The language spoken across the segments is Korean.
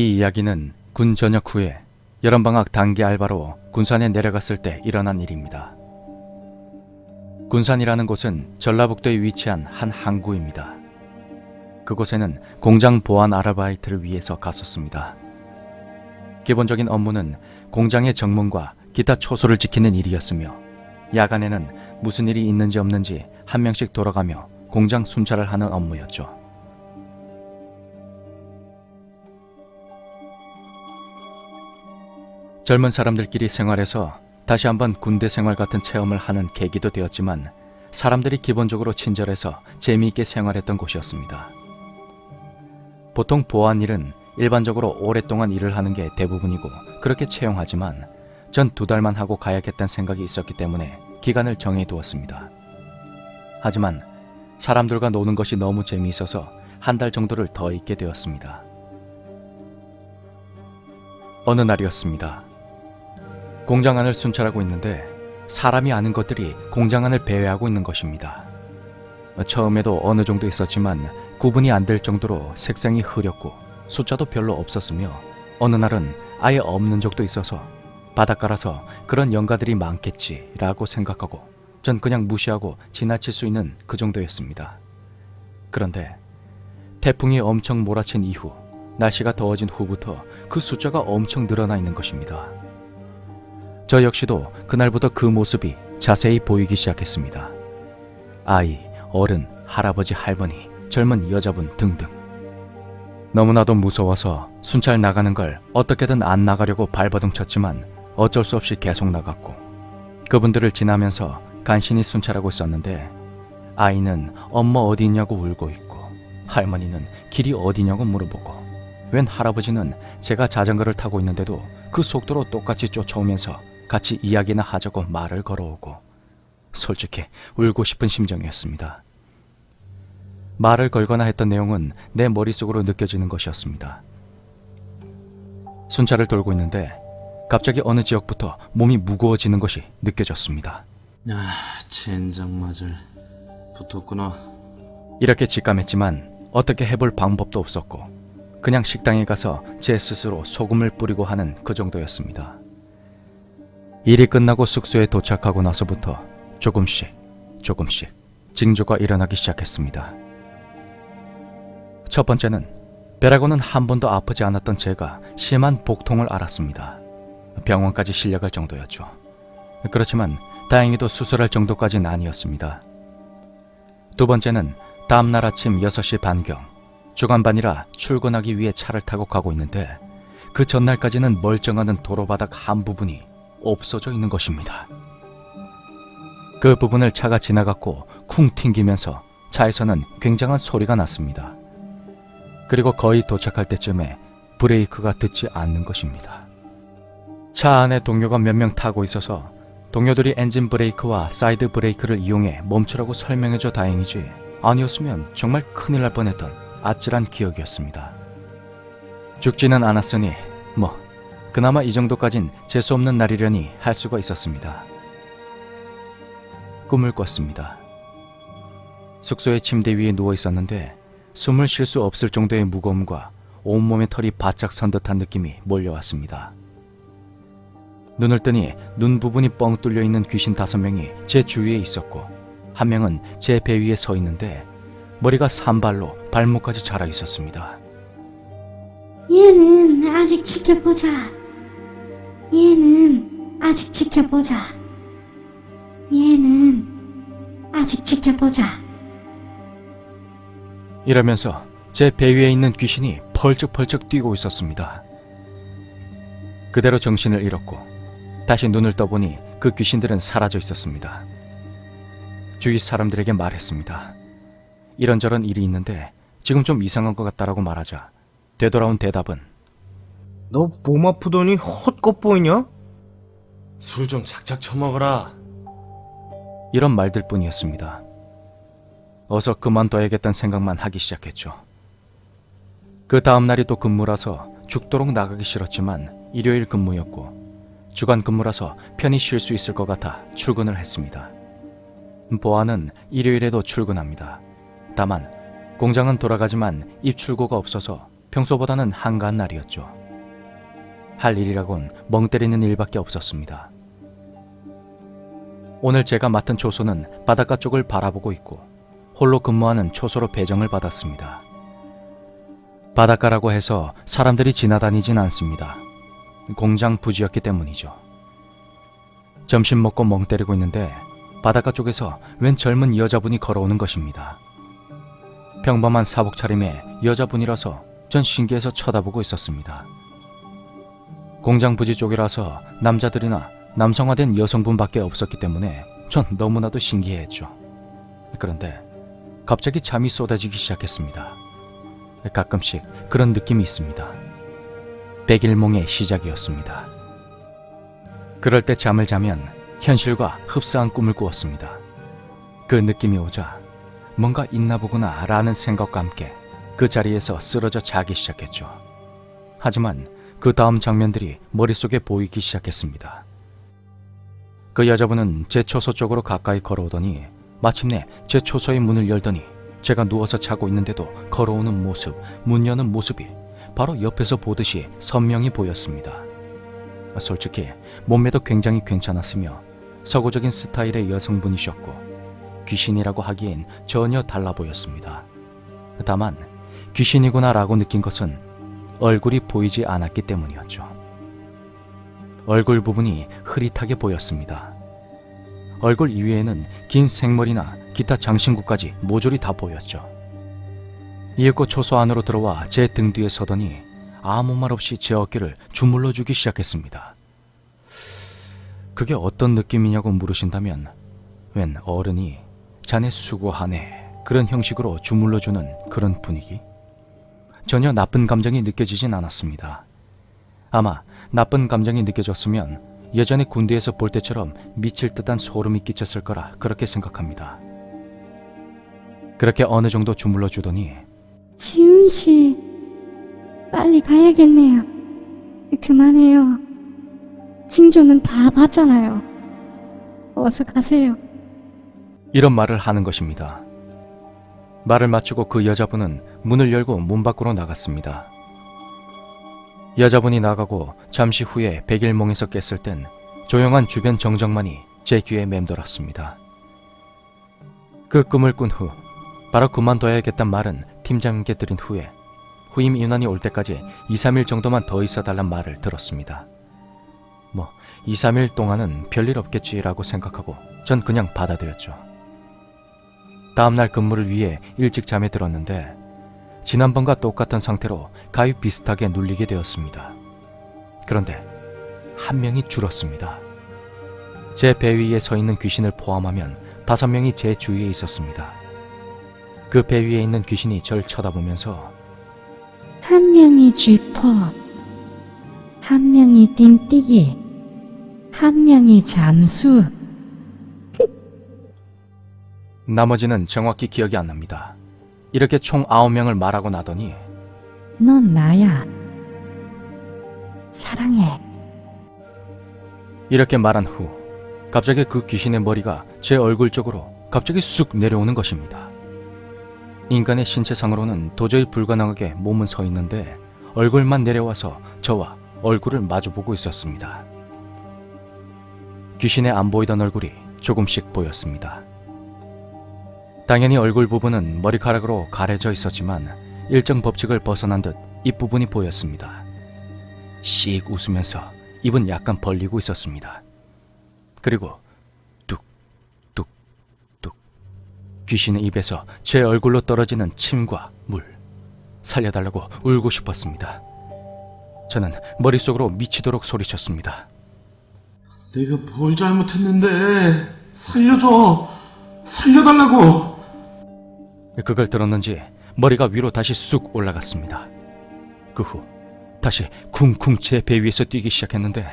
이 이야기는 군 전역 후에 여름방학 단기 알바로 군산에 내려갔을 때 일어난 일입니다. 군산이라는 곳은 전라북도에 위치한 한 항구입니다. 그곳에는 공장 보안 아르바이트를 위해서 갔었습니다. 기본적인 업무는 공장의 정문과 기타 초소를 지키는 일이었으며 야간에는 무슨 일이 있는지 없는지 한 명씩 돌아가며 공장 순찰을 하는 업무였죠. 젊은 사람들끼리 생활해서 다시 한번 군대 생활 같은 체험을 하는 계기도 되었지만 사람들이 기본적으로 친절해서 재미있게 생활했던 곳이었습니다. 보통 보안 일은 일반적으로 오랫동안 일을 하는 게 대부분이고 그렇게 채용하지만 전 두 달만 하고 가야겠다는 생각이 있었기 때문에 기간을 정해 두었습니다. 하지만 사람들과 노는 것이 너무 재미있어서 한 달 정도를 더 있게 되었습니다. 어느 날이었습니다. 공장 안을 순찰하고 있는데 사람이 아는 것들이 공장 안을 배회하고 있는 것입니다. 처음에도 어느 정도 있었지만 구분이 안 될 정도로 색상이 흐렸고 숫자도 별로 없었으며 어느 날은 아예 없는 적도 있어서 바닷가라서 그런 연가들이 많겠지라고 생각하고 전 그냥 무시하고 지나칠 수 있는 그 정도였습니다. 그런데 태풍이 엄청 몰아친 이후 날씨가 더워진 후부터 그 숫자가 엄청 늘어나 있는 것입니다. 저 역시도 그날부터 그 모습이 자세히 보이기 시작했습니다. 아이, 어른, 할아버지, 할머니, 젊은 여자분 등등. 너무나도 무서워서 순찰 나가는 걸 어떻게든 안 나가려고 발버둥 쳤지만 어쩔 수 없이 계속 나갔고 그분들을 지나면서 간신히 순찰하고 있었는데 아이는 엄마 어디 있냐고 울고 있고 할머니는 길이 어디냐고 물어보고 웬 할아버지는 제가 자전거를 타고 있는데도 그 속도로 똑같이 쫓아오면서 같이 이야기나 하자고 말을 걸어오고 솔직히 울고 싶은 심정이었습니다. 말을 걸거나 했던 내용은 내 머릿속으로 느껴지는 것이었습니다. 순찰을 돌고 있는데 갑자기 어느 지역부터 몸이 무거워지는 것이 느껴졌습니다. 야, 젠장 맞을 붙었구나. 이렇게 직감했지만 어떻게 해볼 방법도 없었고 그냥 식당에 가서 제 스스로 소금을 뿌리고 하는 그 정도였습니다. 일이 끝나고 숙소에 도착하고 나서부터 조금씩 조금씩 징조가 일어나기 시작했습니다. 첫 번째는 배라고는 한 번도 아프지 않았던 제가 심한 복통을 알았습니다. 병원까지 실려갈 정도였죠. 그렇지만 다행히도 수술할 정도까지는 아니었습니다. 두 번째는 다음날 아침 6시 반경 주간반이라 출근하기 위해 차를 타고 가고 있는데 그 전날까지는 멀쩡하던 도로바닥 한 부분이 없어져 있는 것입니다. 그 부분을 차가 지나갔고 쿵 튕기면서 차에서는 굉장한 소리가 났습니다. 그리고 거의 도착할 때쯤에 브레이크가 듣지 않는 것입니다. 차 안에 동료가 몇 명 타고 있어서 동료들이 엔진 브레이크와 사이드 브레이크를 이용해 멈추라고 설명해줘 다행이지 아니었으면 정말 큰일 날 뻔했던 아찔한 기억이었습니다. 죽지는 않았으니 뭐 그나마 이 정도까진 재수 없는 날이려니 할 수가 있었습니다. 꿈을 꿨습니다. 숙소의 침대 위에 누워 있었는데 숨을 쉴 수 없을 정도의 무거움과 온몸의 털이 바짝 선 듯한 느낌이 몰려왔습니다. 눈을 뜨니 눈 부분이 뻥 뚫려 있는 귀신 다섯 명이 제 주위에 있었고 한 명은 제 배 위에 서 있는데 머리가 산발로 발목까지 자라 있었습니다. 얘는 아직 지켜보자. 얘는 아직 지켜보자. 얘는 아직 지켜보자. 이러면서 제 배 위에 있는 귀신이 펄쩍펄쩍 뛰고 있었습니다. 그대로 정신을 잃었고 다시 눈을 떠보니 그 귀신들은 사라져 있었습니다. 주위 사람들에게 말했습니다. 이런저런 일이 있는데 지금 좀 이상한 것 같다라고 말하자 되돌아온 대답은 너 몸 아프더니 헛것 보이냐? 술 좀 작작 처먹어라. 이런 말들 뿐이었습니다. 어서 그만둬야겠다는 생각만 하기 시작했죠. 그 다음 날이 또 근무라서 죽도록 나가기 싫었지만 일요일 근무였고 주간 근무라서 편히 쉴 수 있을 것 같아 출근을 했습니다. 보아는 일요일에도 출근합니다. 다만 공장은 돌아가지만 입출고가 없어서 평소보다는 한가한 날이었죠. 할 일이라곤 멍 때리는 일밖에 없었습니다. 오늘 제가 맡은 초소는 바닷가 쪽을 바라보고 있고 홀로 근무하는 초소로 배정을 받았습니다. 바닷가라고 해서 사람들이 지나다니진 않습니다. 공장 부지였기 때문이죠. 점심 먹고 멍 때리고 있는데 바닷가 쪽에서 웬 젊은 여자분이 걸어오는 것입니다. 평범한 사복 차림의 여자분이라서 전 신기해서 쳐다보고 있었습니다. 공장 부지 쪽이라서 남자들이나 남성화된 여성분밖에 없었기 때문에 전 너무나도 신기해했죠. 그런데 갑자기 잠이 쏟아지기 시작했습니다. 가끔씩 그런 느낌이 있습니다. 백일몽의 시작이었습니다. 그럴 때 잠을 자면 현실과 흡사한 꿈을 꾸었습니다. 그 느낌이 오자 뭔가 있나 보구나 라는 생각과 함께 그 자리에서 쓰러져 자기 시작했죠. 하지만 그 다음 장면들이 머릿속에 보이기 시작했습니다. 그 여자분은 제 초소 쪽으로 가까이 걸어오더니 마침내 제 초소의 문을 열더니 제가 누워서 자고 있는데도 걸어오는 모습, 문 여는 모습이 바로 옆에서 보듯이 선명히 보였습니다. 솔직히 몸매도 굉장히 괜찮았으며 서구적인 스타일의 여성분이셨고 귀신이라고 하기엔 전혀 달라 보였습니다. 다만 귀신이구나라고 느낀 것은 얼굴이 보이지 않았기 때문이었죠. 얼굴 부분이 흐릿하게 보였습니다. 얼굴 이외에는 긴 생머리나 기타 장신구까지 모조리 다 보였죠. 이윽고 초소 안으로 들어와 제 등 뒤에 서더니 아무 말 없이 제 어깨를 주물러 주기 시작했습니다. 그게 어떤 느낌이냐고 물으신다면 웬 어른이 자네 수고하네 그런 형식으로 주물러 주는 그런 분위기? 전혀 나쁜 감정이 느껴지진 않았습니다. 아마 나쁜 감정이 느껴졌으면 예전에 군대에서 볼 때처럼 미칠 듯한 소름이 끼쳤을 거라 그렇게 생각합니다. 그렇게 어느 정도 주물러 주더니 지훈 씨, 빨리 가야겠네요. 그만해요. 징조는 다 봤잖아요. 어서 가세요. 이런 말을 하는 것입니다. 말을 마치고 그 여자분은 문을 열고 문 밖으로 나갔습니다. 여자분이 나가고 잠시 후에 백일몽에서 깼을 땐 조용한 주변 정적만이 제 귀에 맴돌았습니다. 그 꿈을 꾼 후 바로 그만둬야겠단 말은 팀장님께 드린 후에 후임 인원이 올 때까지 2, 3일 정도만 더 있어 달란 말을 들었습니다. 뭐 2, 3일 동안은 별일 없겠지라고 생각하고 전 그냥 받아들였죠. 다음날 근무를 위해 일찍 잠에 들었는데 지난번과 똑같은 상태로 가위 비슷하게 눌리게 되었습니다. 그런데 한 명이 줄었습니다. 제 배 위에 서 있는 귀신을 포함하면 다섯 명이 제 주위에 있었습니다. 그 배 위에 있는 귀신이 절 쳐다보면서 한 명이 쥐퍼, 한 명이 띵뛰기, 한 명이 잠수. 나머지는 정확히 기억이 안 납니다. 이렇게 총 아홉 명을 말하고 나더니 넌 나야. 사랑해. 이렇게 말한 후 갑자기 그 귀신의 머리가 제 얼굴 쪽으로 갑자기 쑥 내려오는 것입니다. 인간의 신체상으로는 도저히 불가능하게 몸은 서 있는데 얼굴만 내려와서 저와 얼굴을 마주보고 있었습니다. 귀신의 안 보이던 얼굴이 조금씩 보였습니다. 당연히 얼굴 부분은 머리카락으로 가려져 있었지만 일정 법칙을 벗어난 듯 입부분이 보였습니다. 씩 웃으면서 입은 약간 벌리고 있었습니다. 그리고 뚝, 뚝, 뚝. 귀신의 입에서 제 얼굴로 떨어지는 침과 물. 살려달라고 울고 싶었습니다. 저는 머릿속으로 미치도록 소리쳤습니다. 내가 뭘 잘못했는데 살려줘 살려달라고 그걸 들었는지 머리가 위로 다시 쑥 올라갔습니다. 그 후 다시 쿵쿵 제 배 위에서 뛰기 시작했는데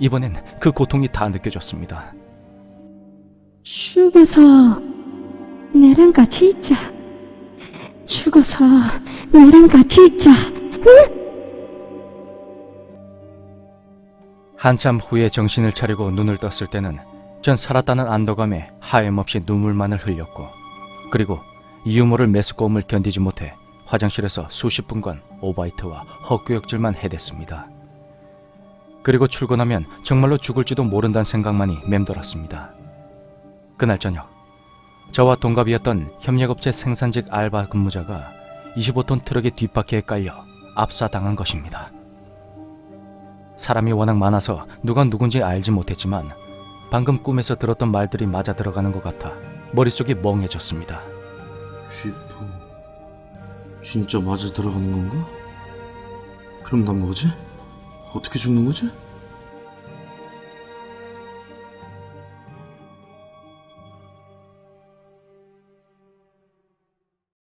이번엔 그 고통이 다 느껴졌습니다. 죽어서 내랑 같이 있자. 죽어서 내랑 같이 있자. 한참 후에 정신을 차리고 눈을 떴을 때는 전 살았다는 안도감에 하염없이 눈물만을 흘렸고 그리고 이 유머를 메스꺼움을 견디지 못해 화장실에서 수십 분간 오바이트와 헛구역질만 해댔습니다. 그리고 출근하면 정말로 죽을지도 모른다는 생각만이 맴돌았습니다. 그날 저녁, 저와 동갑이었던 협력업체 생산직 알바 근무자가 25톤 트럭의 뒷바퀴에 깔려 압사당한 것입니다. 사람이 워낙 많아서 누가 누군지 알지 못했지만 방금 꿈에서 들었던 말들이 맞아 들어가는 것 같아 머릿속이 멍해졌습니다. 쥐포 진짜 맞아 들어가는 건가? 그럼 난 뭐지? 어떻게 죽는 거지?